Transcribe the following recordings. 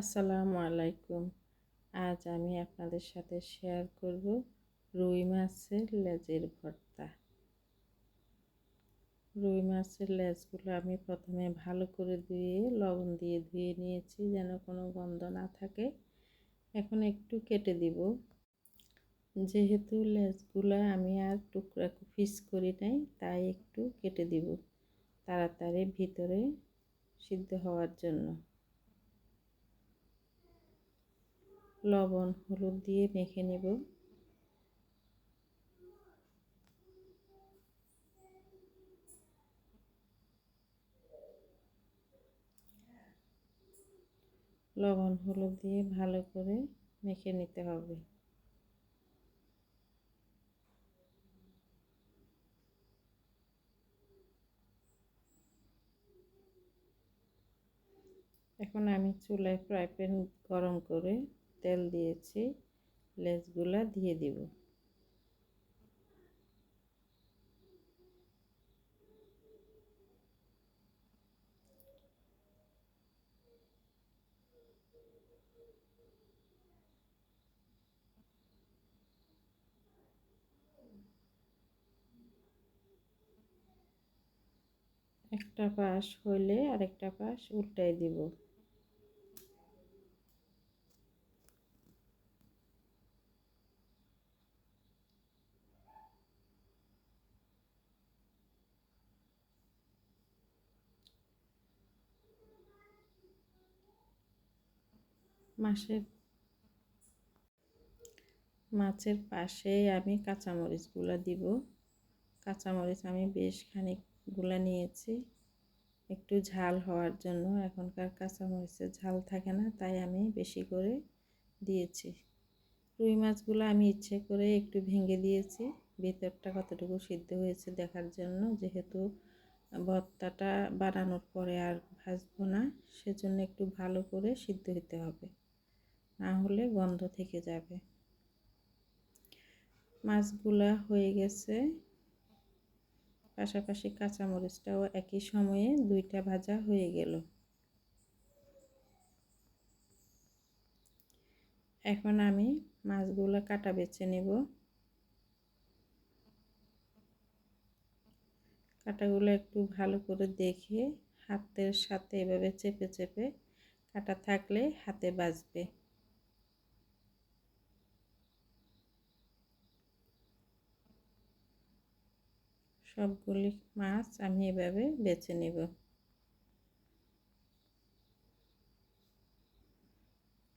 আসসালামু আলাইকুম। আজ আমি আপনাদের সাথে শেয়ার করব রুই মাছের লেজের ভর্তা। রুই মাছের লেজগুলো আমি প্রথমে ভালো করে ধুয়ে, লবণ দিয়ে ধুয়ে নিয়েছি যেন কোনো গন্ধ না থাকে। এখন একটু কেটে দিব। যেহেতু লেজগুলো আমি আর টুকরা পিস করি নাই, তাই একটু কেটে দিব। তাড়াতাড়ি ভিতরে সিদ্ধ হওয়ার জন্য। লবণ হলুদ দিয়ে মেখে নেব। লবণ হলুদ দিয়ে ভালো করে মেখে নিতে হবে। এখন আমি চুলায় ফ্রাই প্যান গরম করে তেল দিয়েছি লেজগুলা দিয়ে দিব। একটা পাশ হইলে আরেকটা পাশ উল্টাই দিব। মাছের মাছের পাশে আমি কাঁচামরিচগুলো দিব। কাঁচামরিচ আমি বেশ খানিকগুলো নিয়েছি। একটু ঝাল হওয়ার জন্য এখনকার কাঁচামরিচের ঝাল থাকে না, তাই আমি বেশি করে দিয়েছি। রুই মাছগুলো আমি ইচ্ছে করে একটু ভেঙে দিয়েছি। ভেতরটা কতটুকু সিদ্ধ হয়েছে দেখার জন্য, যেহেতু ভর্তাটা বানানোর পরে আর ভাজবো না, সেজন্য একটু ভালো করে সিদ্ধ হতে হবে। না হলে গন্ধ থেকে যাবে। মাছগুলা হয়ে গেছে। পাশাপাশি কাঁচামরিচটাও একই সময়ে দুইটা ভাজা হয়ে গেল। এখন আমি মাছগুলো কাটা বেছে নেব। কাটাগুলো একটু ভালো করে দেখে হাতের সাথে এভাবে চেপে চেপে কাটা থাকলে হাতে বাজবে। সবগুলি মাছ আমি এভাবে বেছে নেব।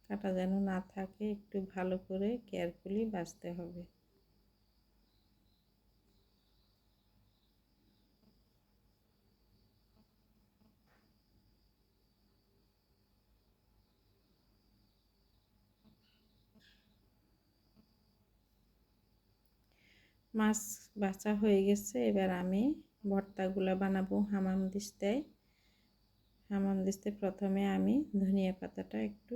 কাটা যেন না থাকে, একটু ভালো করে কেয়ারফুলি বাছতে হবে। মাছ বাছা হয়ে গেছে, এবার আমি ভর্তাগুলো বানাবো হামাম দিস্তায়। হামাম দিস্তে প্রথমে আমি ধনিয়া পাতাটা একটু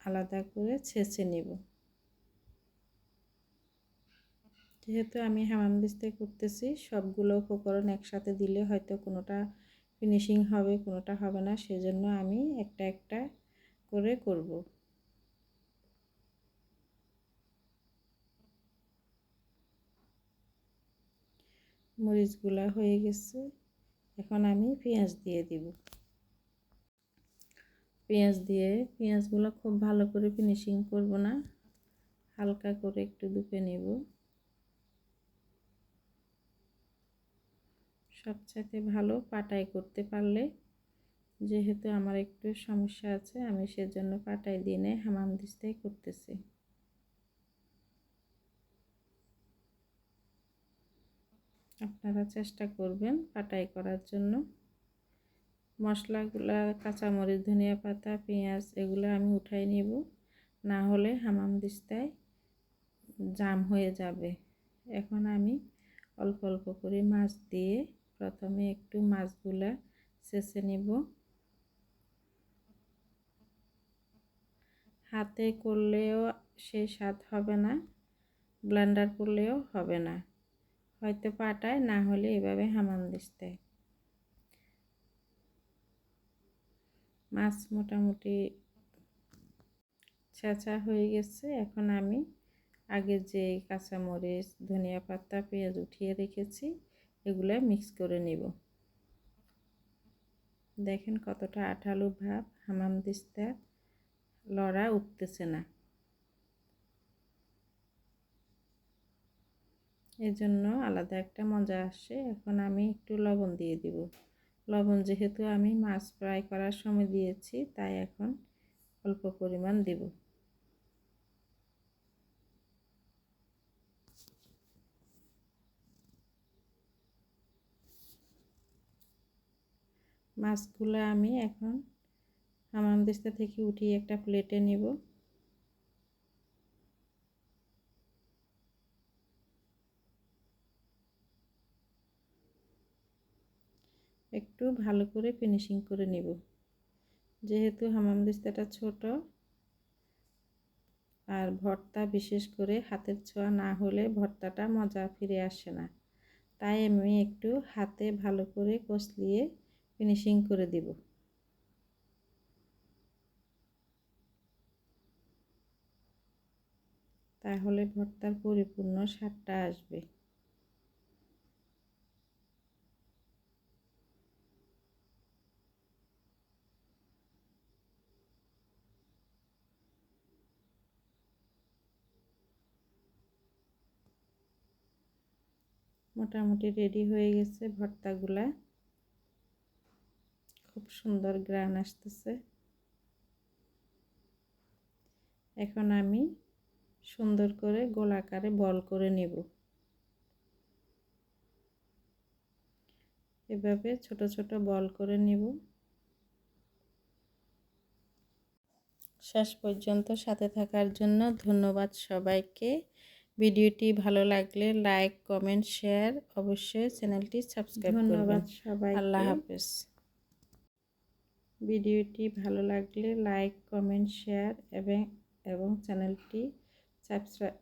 আলাদা করে ছেঁচে নেব। যেহেতু আমি হামাম দিস্তে করতেছি, সবগুলো উপকরণ একসাথে দিলে হয়তো কোনোটা ফিনিশিং হবে, কোনোটা হবে না, সেজন্য আমি একটা একটা করে করব। মরিচগুলা হয়ে গেছে। এখন আমি পেঁয়াজ দিয়ে দিব। পেঁয়াজ দিয়ে পেঁয়াজগুলো খুব ভালো করে ফিনিশিং করব না। হালকা করে একটু দুপে নেব। সবচাইতে ভালো পাটাই করতে পারলে যেহেতু আমার একটু সমস্যা আছে, আমি সেজন্য পাটাই দিনে হামাম দিস্তাই করতেছি। আপনারা চেষ্টা করবেন পাটাই করার জন্য। মশলাগুলা, কাঁচামরিচ, ধনিয়া পাতা, পেঁয়াজ, এগুলো আমি উঠাই নিব। না হলে হামাম দিস্তায় জাম হয়ে যাবে। এখন আমি অল্প অল্প করে মাছ দিয়ে প্রথমে একটু মাছগুলা শেষে নিব। হাতে করলেও সেই স্বাদ হবে না, ব্লেন্ডার করলেও হবে না। হয়তো পাটায়, না হলে এভাবে হামান দিস্তে। মাছ মোটামুটি ছেঁচা হয়ে গেছে। এখন আমি আগে যে কাঁচামরিচ, ধনিয়া পাতা, পেঁয়াজ উঠিয়ে রেখেছি, এগুলো মিক্স করে নিব। দেখেন কতটা আঠালো ভাব, হামাম দিস্তা, লড়া উঠতেছে না। এজন্য আলাদা একটা মজা আসে। এখন আমি একটু লবণ দিয়ে দিব। লবণ যেহেতু আমি মাছ ফ্রাই করার সময় দিয়েছি, তাই এখন অল্প পরিমাণ দেব। মাছগুলো আমি এখন হামাম দিস্তা থেকে উঠিয়ে একটা প্লেটে নিব একটু ভালো করে ফিনিশিং করে নিব। যেহেতু হামাম দিস্তাটা ছোট, আর ভর্তা বিশেষ করে হাতের ছোঁয়া না হলে ভর্তাটা মজা ফিরে আসে না। তাই আমি একটু হাতে ভালো করে কষলিয়ে ফিনিশিং করে দিব। তাহলে ভর্তার পরিপূর্ণ স্বাদটা আসবে। মোটামুটি রেডি হয়ে গেছে ভর্তাগুলা। খুব সুন্দর গ্রান আসতেছে। এখন আমি সুন্দর করে গোলাকারে বল করে নেব। এভাবে ছোট ছোট বল করে নেব। শেষ পর্যন্ত সাথে থাকার জন্য ধন্যবাদ সবাইকে। ভিডিওটি ভালো লাগলে লাইক কমেন্ট শেয়ার অবশ্যই চ্যানেলটি সাবস্ক্রাইব ধন্যবাদ সবাই আল্লাহ হাফেজ। ভিডিওটি ভালো লাগলে লাইক কমেন্ট শেয়ার এবং এবং চ্যানেলটি সাবস্ক্রাইব